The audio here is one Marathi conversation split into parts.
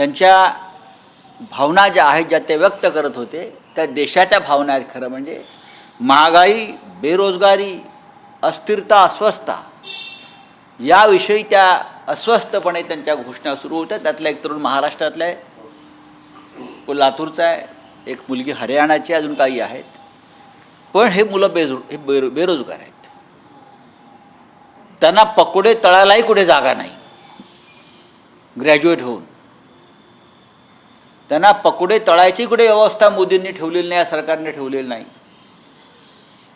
त्यांच्या भावना ज्या आहेत ज्या ते व्यक्त करत होते त्या देशाच्या भावना आहेत खरं म्हणजे. महागाई बेरोजगारी अस्थिरता अस्वस्थता याविषयी त्या अस्वस्थपणे त्यांच्या घोषणा सुरू होत्या. त्यातला एक तरुण महाराष्ट्रातला आहे. तो लातूरचा आहे. एक मुलगी हरियाणाची अजून काही आहेत. पण हे मुलं बेजो हे बेरो बेरोजगार आहेत. त्यांना पकोडे तळायलाही कुठे जागा नाही. ग्रॅज्युएट होऊन. त्यांना पकोडे तळायची कुठे व्यवस्था मोदींनी ठेवलेली नाही या सरकारने ठेवलेली नाही.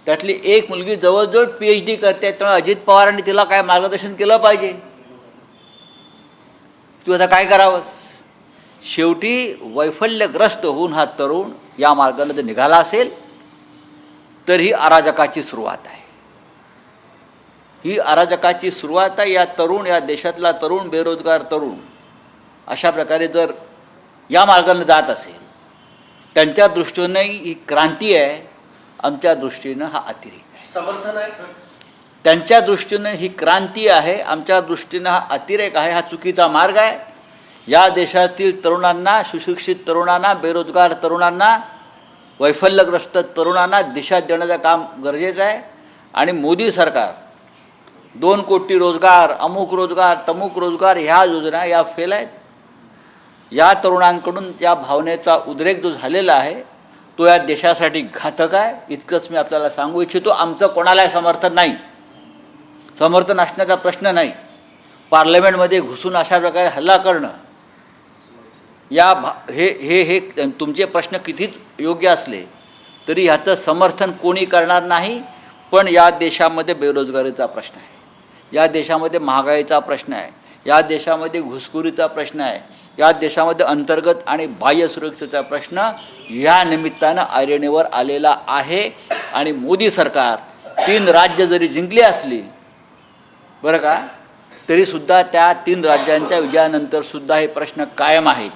त्यातली एक मुलगी जवळजवळ पी एच डी करते त्यामुळे अजित पवारांनी तिला काय मार्गदर्शन केलं पाहिजे? तू आता काय करावंस? शेवटी वैफल्यग्रस्त होऊन हा तरुण या मार्गाने जर निघाला असेल तर ही अराजकाची सुरुवात आहे. ही अराजकाची सुरुवात आहे या तरुण या देशातला तरुण बेरोजगार तरुण अशा प्रकारे जर या मार्गाने जात असेल त्यांच्या दृष्टीनं ही क्रांती आहे आमच्या दृष्टीनं हा अतिरेक आहे. समर्थन आहे? त्यांच्या दृष्टीनं ही क्रांती आहे आमच्या दृष्टीनं हा अतिरेक आहे हा चुकीचा मार्ग आहे. या देशातील तरुणांना सुशिक्षित तरुणांना बेरोजगार तरुणांना वैफल्यग्रस्त तरुणांना दिशा देण्याचं काम गरजेचं आहे. आणि मोदी सरकार दोन कोटी रोजगार अमुक रोजगार तमुक रोजगार ह्या योजना या फेल आहेत. या तरुणांकडून त्या भावनेचा उद्रेक जो झालेला आहे तो या देशासाठी घातक आहे. इतकंच मी आपल्याला सांगू इच्छितो आमचं कोणालाही समर्थन नाही. समर्थन असण्याचा प्रश्न नाही. पार्लमेंटमध्ये घुसून अशा प्रकारे हल्ला करणं या भा हे हे हे तुमचे प्रश्न कितीच योग्य असले तरी ह्याचं समर्थन कोणी करणार नाही पण या देशामध्ये बेरोजगारीचा प्रश्न आहे. या देशामध्ये महागाईचा प्रश्न आहे. या देशामध्ये घुसखोरीचा प्रश्न आहे. या देशामध्ये अंतर्गत आणि बाह्य सुरक्षेचा प्रश्न या निमित्तानं ऐरणीवर आलेला आहे. आणि मोदी सरकार तीन राज्य जरी जिंकली असली बरं का तरीसुद्धा त्या तीन राज्यांच्या विजयानंतर सुद्धा हे प्रश्न कायम आहेत.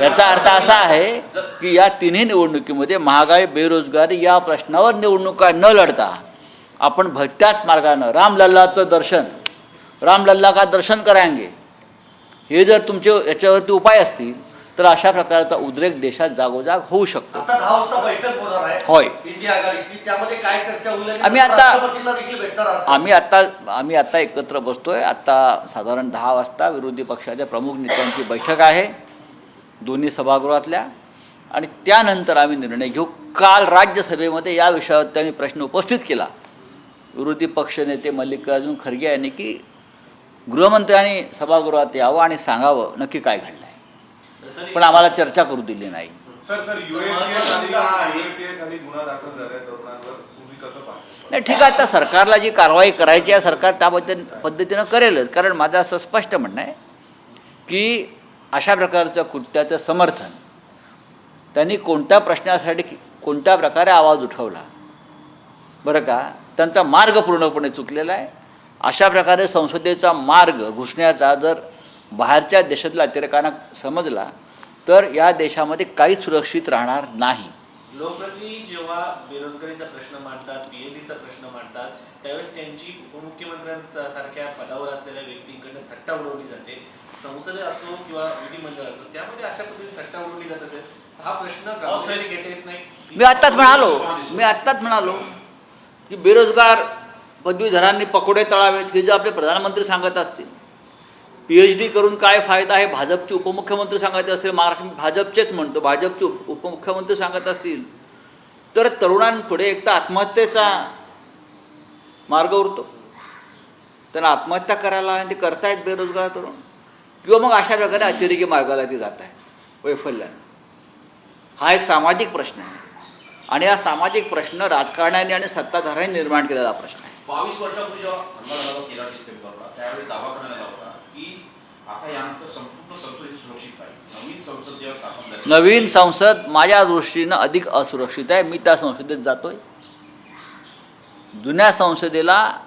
याचा अर्थ असा आहे की या तिन्ही निवडणुकीमध्ये महागाई बेरोजगारी या प्रश्नावर निवडणुका न लढता आपण भलत्याच मार्गानं रामलल्लाचं दर्शन रामलल्ला का दर्शन करायंगे? हे जर तुमचे याच्यावरती उपाय असतील तर अशा प्रकारचा उद्रेक देशात जागोजाग होऊ शकतो. आता होय. आम्ही आता- आम्ही आत्ता आम्ही आत्ता एकत्र बसतोय. आत्ता साधारण दहा वाजता विरोधी पक्षाच्या प्रमुख नेत्यांची बैठक आहे दोन्ही सभागृहातल्या. आणि त्यानंतर आम्ही निर्णय घेऊ. काल राज्यसभेमध्ये या विषयावर त्यांनी प्रश्न उपस्थित केला. विरोधी पक्षनेते मल्लिकार्जुन खरगे यांनी की गृहमंत्र्यांनी सभागृहात यावं आणि सांगावं नक्की काय घडलं आहे पण आम्हाला चर्चा करू दिली नाही. सर सर युएपीए खाली युएपीए खाली गुन्हा दाखल झालाय तरुणांवर तुम्ही कसं पाहता? नाही ठीक आहे आता सरकारला जी कारवाई करायची आहे सरकार त्या पद्धती पद्धतीनं करेलच. कारण माझं असं स्पष्ट म्हणणं आहे की अशा प्रकारच्या कृत्याचं समर्थन त्यांनी कोणत्या प्रश्नासाठी कोणत्या प्रकारे आवाज उठवला? बरं का? त्यांचा मार्ग पूर्णपणे चुकलेला आहे. अशा प्रकारे संसदेचा मार्ग घुसण्याचा जर बाहेरच्या देशातल्या अतिरेकांना समजला तर या देशामध्ये काहीच सुरक्षित राहणार नाही. लोकप्रतिनिधी जेव्हा बेरोजगारीचा प्रश्न मांडतात पीएचडीचा प्रश्न मांडतात त्यावेळेस त्यांची उपमुख्यमंत्र्यांसारख्या पदावर असलेल्या व्यक्तींकडनं थट्टा उडवली जाते. संसद असो किंवा विधिमंडळ असो त्यामध्ये अशा पद्धतीने थट्टा उडवली जात असेल हा प्रश्न घेता येत नाही. मी आत्ताच म्हणालो मी आत्ताच म्हणालो की बेरोजगार पदवीधरांनी पकोडे तळावेत हे जे आपले प्रधानमंत्री सांगत असतील. पी एच डी करून काय फायदा आहे? भाजपचे उपमुख्यमंत्री सांगत असतील महाराष्ट्र भाजपचेच म्हणतो भाजपचे उपमुख्यमंत्री सांगत असतील. तर तरुणांपुढे एक तर आत्महत्येचा मार्ग उरतो. त्यांना आत्महत्या करायला आणि ते करतायत बेरोजगार तरुण. किंवा मग अशा प्रकारे अतिरेकी मार्गाला ते जात आहेत वैफल्यानं. हा एक सामाजिक प्रश्न आहे. आणि हा सामाजिक प्रश्न राजकारण्याने आणि सत्ताधाऱ्यांनी निर्माण केलेला प्रश्न आहे. बावीस वर्षापूर्वी जेव्हा हल्ला केला तेरा डिसेंबरला त्यावेळी दावा करण्यात आला होता. की आता यानंतर संपूर्ण संसद ही सुरक्षित आहे नवीन संसद जेव्हा स्थापन झाली नवीन संसद माझ्या दृष्टीनं अधिक असुरक्षित आहे. मी त्या संसदेत जातोय. जुन्या संसदेला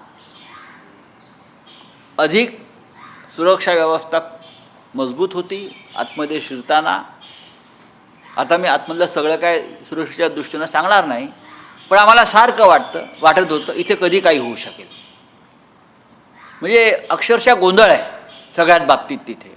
अधिक सुरक्षा व्यवस्था मजबूत होती. आतमध्ये शिरताना. आता मी आतमधलं सगळं काय सुरक्षेच्या दृष्टीनं सांगणार नाही. पण आम्हाला सारखं वाटतं वाटत होतं इथे कधी काही होऊ शकेल. म्हणजे अक्षरशः गोंधळ आहे सगळ्यात बाबतीत तिथे.